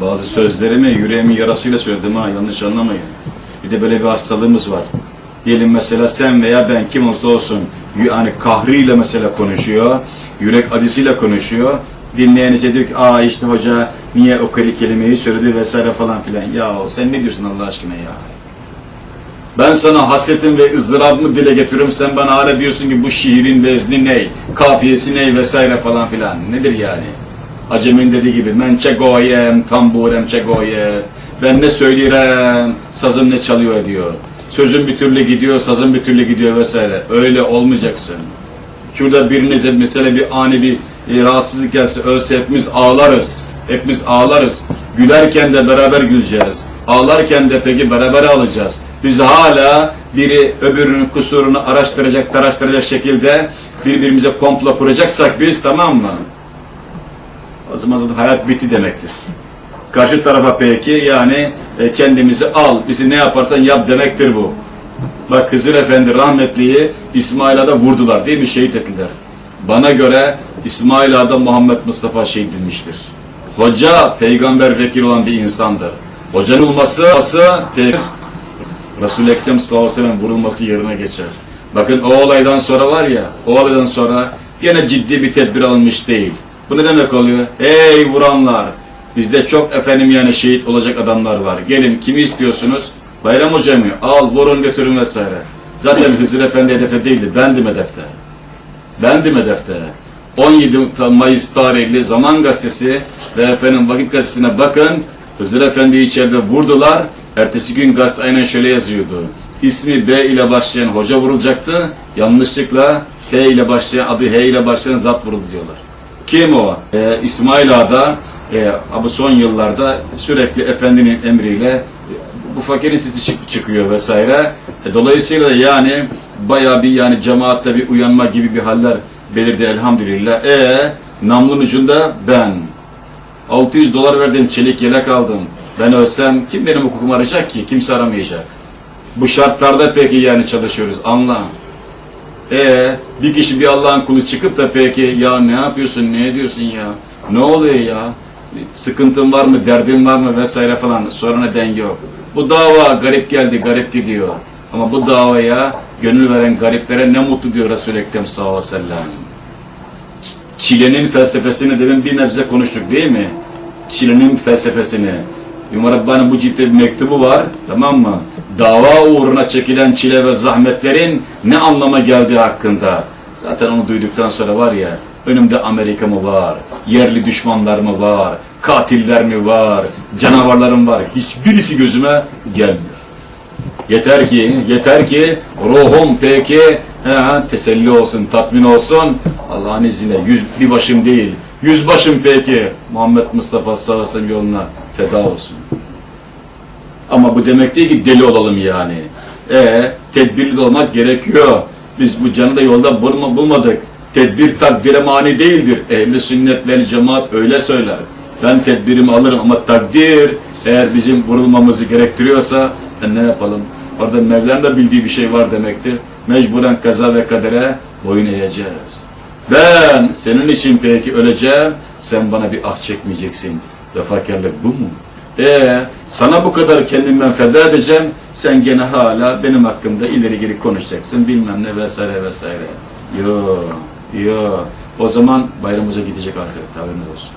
Bazı sözlerimi yüreğimin yarasıyla söyledim ha yanlış anlamayın. Bir de böyle bir hastalığımız var. Diyelim mesela sen veya ben kim olsa olsun yani kahrıyla mesela konuşuyor, yürek acısıyla konuşuyor. Dinleyen ise diyor ki aa işte hoca niye o keli kelimeyi söyledi vesaire falan filan. Ya sen ne diyorsun Allah aşkına ya? Ben sana hasretim ve ızdırabımı dile getiriyorum. Sen bana hala diyorsun ki bu şiirin vezni ne, kafiyesi ne vesaire falan filan. Nedir yani? Acemin dediği gibi men çegoyem, tamburem çegoye. Ben ne söyleyeyim, sazım ne çalıyor diyor. Sözüm bir türlü gidiyor, sazım bir türlü gidiyor vesaire. Öyle olmayacaksın. Şurada birinize mesela bir ani bir e, rahatsızlık gelse, ölse hepimiz ağlarız. Hepimiz ağlarız. Gülerken de beraber güleceğiz. Ağlarken de peki beraber alacağız. Biz hala biri öbürünün kusurunu araştıracak, taraştıracak şekilde birbirimize komplo kuracaksak biz tamam mı? O zaman hayat bitti demektir. Karşı tarafa peki yani e, kendimizi al, bizi ne yaparsan yap demektir bu. Bak Hızır Efendi rahmetliyi İsmail Ağa'da vurdular değil mi? Şehit ettiler. Bana göre İsmail Ağa'da Muhammed Mustafa şehit edilmiştir. Hoca peygamber vekil olan bir insandır. Hocanın olması, Resul-i Ekrem sallallahu aleyhi ve sellem vurulması yerine geçer. Bakın o olaydan sonra var ya, o olaydan sonra yine ciddi bir tedbir alınmış değil. Bu ne demek oluyor? Ey vuranlar! Bizde çok efendim yani şehit olacak adamlar var. Gelin kimi istiyorsunuz? Bayram Hoca mı? Al vurun götürün vesaire. Zaten Hızır Efendi hedefe değildi. Bendim hedefte. Bendim hedefte. 17 Mayıs tarihli Zaman Gazetesi ve efendim Vakit Gazetesi'ne bakın. Hızır Efendi'yi içeride vurdular. Ertesi gün gazete aynen şöyle yazıyordu. İsmi B ile başlayan hoca vurulacaktı. Yanlışlıkla H ile başlayan, adı H ile başlayan zat vuruldu diyorlar. Kim o? Ee, İsmail Ağa'da e, bu son yıllarda sürekli efendinin emriyle e, bu fakirin sesi çık- çıkıyor vesaire. E, dolayısıyla yani bayağı bir yani cemaatte bir uyanma gibi bir haller belirdi elhamdülillah. E namlun ucunda ben. 600 dolar verdim, çelik yelek aldım. Ben ölsem kim benim hukukumu arayacak ki? Kimse aramayacak. Bu şartlarda peki yani çalışıyoruz. Anla. E bir kişi bir Allah'ın kulu çıkıp da peki ya ne yapıyorsun, ne ediyorsun ya? Ne oluyor ya? Sıkıntın var mı, derdin var mı vesaire falan. Sonra neden yok. Bu dava garip geldi, garip gidiyor. Ama bu davaya gönül veren gariplere ne mutlu diyor Resul-i Ekrem sallallahu aleyhi ve sellem. Çilenin felsefesini demin bir nebze konuştuk değil mi? Çilenin felsefesini. İmam Rabbani'nin bu ciddi bir mektubu var, tamam mı? Dava uğruna çekilen çile ve zahmetlerin ne anlama geldiği hakkında. Zaten onu duyduktan sonra var ya, önümde Amerika mı var, yerli düşmanlar mı var, katiller mi var, canavarlarım var. Hiçbirisi gözüme gelmiyor. Yeter ki, yeter ki ruhum peki he, teselli olsun, tatmin olsun. Allah'ın izniyle yüz, bir başım değil, yüz başım peki Muhammed Mustafa sellem yoluna feda olsun. Ama bu demek değil ki deli olalım yani. E tedbirli olmak gerekiyor. Biz bu canı da yolda bulma, bulmadık. Tedbir takdire mani değildir. Ehli sünnet vel cemaat öyle söyler. Ben tedbirimi alırım ama takdir eğer bizim vurulmamızı gerektiriyorsa e, ne yapalım? Orada Mevlam da bildiği bir şey var demektir. Mecburen kaza ve kadere boyun eğeceğiz. Ben senin için peki öleceğim, sen bana bir ah çekmeyeceksin. Vefakarlık bu mu? Ee, sana bu kadar kendimden feda edeceğim, sen gene hala benim hakkımda ileri geri konuşacaksın, bilmem ne vesaire vesaire. Yo, yo. O zaman bayramımıza gidecek arkadaşlar, haberiniz olsun.